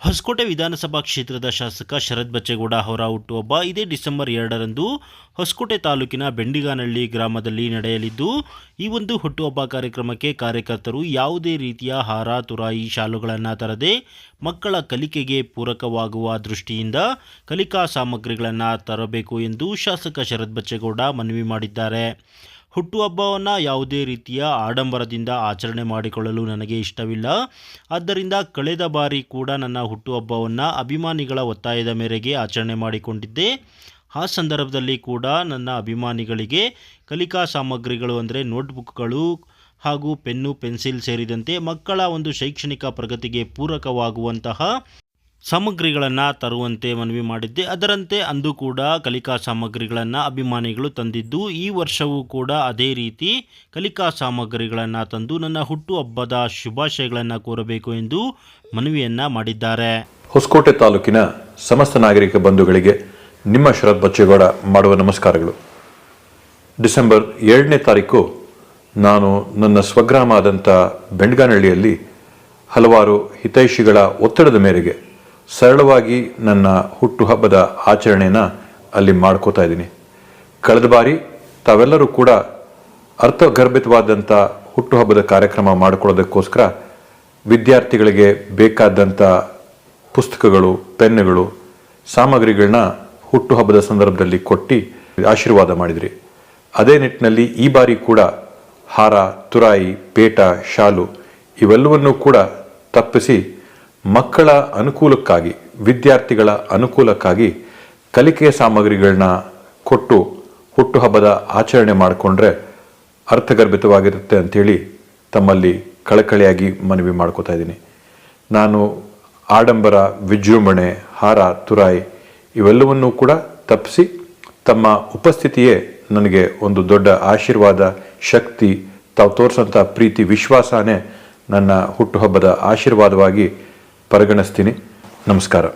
ಹೊಸಕೋಟೆ ವಿಧಾನಸಭಾ ಕ್ಷೇತ್ರದ ಶಾಸಕ ಶರತ್ ಬಚ್ಚೇಗೌಡ ಅವರ ಹುಟ್ಟುಹಬ್ಬ ಇದೇ ಡಿಸೆಂಬರ್ ಎರಡರಂದು ಹೊಸಕೋಟೆ ತಾಲೂಕಿನ ಬೆಂಡಿಗಾನಹಳ್ಳಿ ಗ್ರಾಮದಲ್ಲಿ ನಡೆಯಲಿದ್ದು, ಈ ಒಂದು ಹುಟ್ಟುಹಬ್ಬ ಕಾರ್ಯಕ್ರಮಕ್ಕೆ ಕಾರ್ಯಕರ್ತರು ಯಾವುದೇ ರೀತಿಯ ಹಾರ, ತುರಾಯಿ ಶಾಲುಗಳನ್ನು ತರದೆ ಮಕ್ಕಳ ಕಲಿಕೆಗೆ ಪೂರಕವಾಗುವ ದೃಷ್ಟಿಯಿಂದ ಕಲಿಕಾ ಸಾಮಗ್ರಿಗಳನ್ನು ತರಬೇಕು ಎಂದು ಶಾಸಕ ಶರತ್ ಬಚ್ಚೇಗೌಡ ಮನವಿ ಮಾಡಿದ್ದಾರೆ. ಹುಟ್ಟುಹಬ್ಬವನ್ನು ಯಾವುದೇ ರೀತಿಯ ಆಡಂಬರದಿಂದ ಆಚರಣೆ ಮಾಡಿಕೊಳ್ಳಲು ನನಗೆ ಇಷ್ಟವಿಲ್ಲ. ಆದ್ದರಿಂದ ಕಳೆದ ಬಾರಿ ಕೂಡ ನನ್ನ ಹುಟ್ಟುಹಬ್ಬವನ್ನು ಅಭಿಮಾನಿಗಳ ಒತ್ತಾಯದ ಮೇರೆಗೆ ಆಚರಣೆ ಮಾಡಿಕೊಂಡಿದ್ದೆ. ಆ ಸಂದರ್ಭದಲ್ಲಿ ಕೂಡ ನನ್ನ ಅಭಿಮಾನಿಗಳಿಗೆ ಕಲಿಕಾ ಸಾಮಗ್ರಿಗಳು ಅಂದರೆ ನೋಟ್ಬುಕ್ಗಳು ಹಾಗೂ ಪೆನ್ನು, ಪೆನ್ಸಿಲ್ ಸೇರಿದಂತೆ ಮಕ್ಕಳ ಒಂದು ಶೈಕ್ಷಣಿಕ ಪ್ರಗತಿಗೆ ಪೂರಕವಾಗುವಂತಹ ಸಾಮಗ್ರಿಗಳನ್ನು ತರುವಂತೆ ಮನವಿ ಮಾಡಿದ್ದೆ. ಅದರಂತೆ ಅಂದು ಕೂಡ ಕಲಿಕಾ ಸಾಮಗ್ರಿಗಳನ್ನು ಅಭಿಮಾನಿಗಳು ತಂದಿದ್ದು, ಈ ವರ್ಷವೂ ಕೂಡ ಅದೇ ರೀತಿ ಕಲಿಕಾ ಸಾಮಗ್ರಿಗಳನ್ನು ತಂದು ನನ್ನ ಹುಟ್ಟುಹಬ್ಬದ ಶುಭಾಶಯಗಳನ್ನು ಕೋರಬೇಕು ಎಂದು ಮನವಿಯನ್ನು ಮಾಡಿದ್ದಾರೆ. ಹೊಸಕೋಟೆ ತಾಲೂಕಿನ ಸಮಸ್ತ ನಾಗರಿಕ ಬಂಧುಗಳಿಗೆ ನಿಮ್ಮ ಶರತ್ ಬಚ್ಚೇಗೌಡ ಮಾಡುವ ನಮಸ್ಕಾರಗಳು. ಡಿಸೆಂಬರ್ ಎರಡನೇ ತಾರೀಕು ನಾನು ನನ್ನ ಸ್ವಗ್ರಾಮ ಆದಂಥ ಬೆಂಡ್ಗಾನಹಳ್ಳಿಯಲ್ಲಿ ಹಲವಾರು ಹಿತೈಷಿಗಳ ಒತ್ತಡದ ಮೇರೆಗೆ ಸರಳವಾಗಿ ನನ್ನ ಹುಟ್ಟುಹಬ್ಬದ ಆಚರಣೆಯನ್ನು ಅಲ್ಲಿ ಮಾಡ್ಕೋತಾ ಇದ್ದೀನಿ. ಕಳೆದ ಬಾರಿ ತಾವೆಲ್ಲರೂ ಕೂಡ ಅರ್ಥಗರ್ಭಿತವಾದಂಥ ಹುಟ್ಟುಹಬ್ಬದ ಕಾರ್ಯಕ್ರಮ ಮಾಡಿಕೊಳ್ಳೋದಕ್ಕೋಸ್ಕರ ವಿದ್ಯಾರ್ಥಿಗಳಿಗೆ ಬೇಕಾದಂಥ ಪುಸ್ತಕಗಳು, ಪೆನ್ನುಗಳು ಸಾಮಗ್ರಿಗಳನ್ನ ಹುಟ್ಟುಹಬ್ಬದ ಸಂದರ್ಭದಲ್ಲಿ ಕೊಟ್ಟು ಆಶೀರ್ವಾದ ಮಾಡಿದ್ರಿ. ಅದೇ ನಿಟ್ಟಿನಲ್ಲಿ ಈ ಬಾರಿ ಕೂಡ ಹಾರ, ತುರಾಯಿ, ಪೇಟ, ಶಾಲು ಇವೆಲ್ಲವನ್ನೂ ಕೂಡ ತಪ್ಪಿಸಿ ಮಕ್ಕಳ ಅನುಕೂಲಕ್ಕಾಗಿ, ವಿದ್ಯಾರ್ಥಿಗಳ ಅನುಕೂಲಕ್ಕಾಗಿ ಕಲಿಕೆಯ ಸಾಮಗ್ರಿಗಳನ್ನ ಕೊಟ್ಟು ಹುಟ್ಟುಹಬ್ಬದ ಆಚರಣೆ ಮಾಡಿಕೊಂಡ್ರೆ ಅರ್ಥಗರ್ಭಿತವಾಗಿರುತ್ತೆ ಅಂಥೇಳಿ ತಮ್ಮಲ್ಲಿ ಕಳಕಳಿಯಾಗಿ ಮನವಿ ಮಾಡ್ಕೋತಾ ಇದ್ದೀನಿ. ನಾನು ಆಡಂಬರ, ವಿಜೃಂಭಣೆ, ಹಾರ, ತುರಾಯಿ ಇವೆಲ್ಲವನ್ನೂ ಕೂಡ ತಪ್ಪಿಸಿ ತಮ್ಮ ಉಪಸ್ಥಿತಿಯೇ ನನಗೆ ಒಂದು ದೊಡ್ಡ ಆಶೀರ್ವಾದ, ಶಕ್ತಿ, ತಾವು ತೋರಿಸೋಂಥ ಪ್ರೀತಿ, ವಿಶ್ವಾಸನೇ ನನ್ನ ಹುಟ್ಟುಹಬ್ಬದ ಆಶೀರ್ವಾದವಾಗಿ ಪರಿಗಣಿಸ್ತೀನಿ. ನಮಸ್ಕಾರ.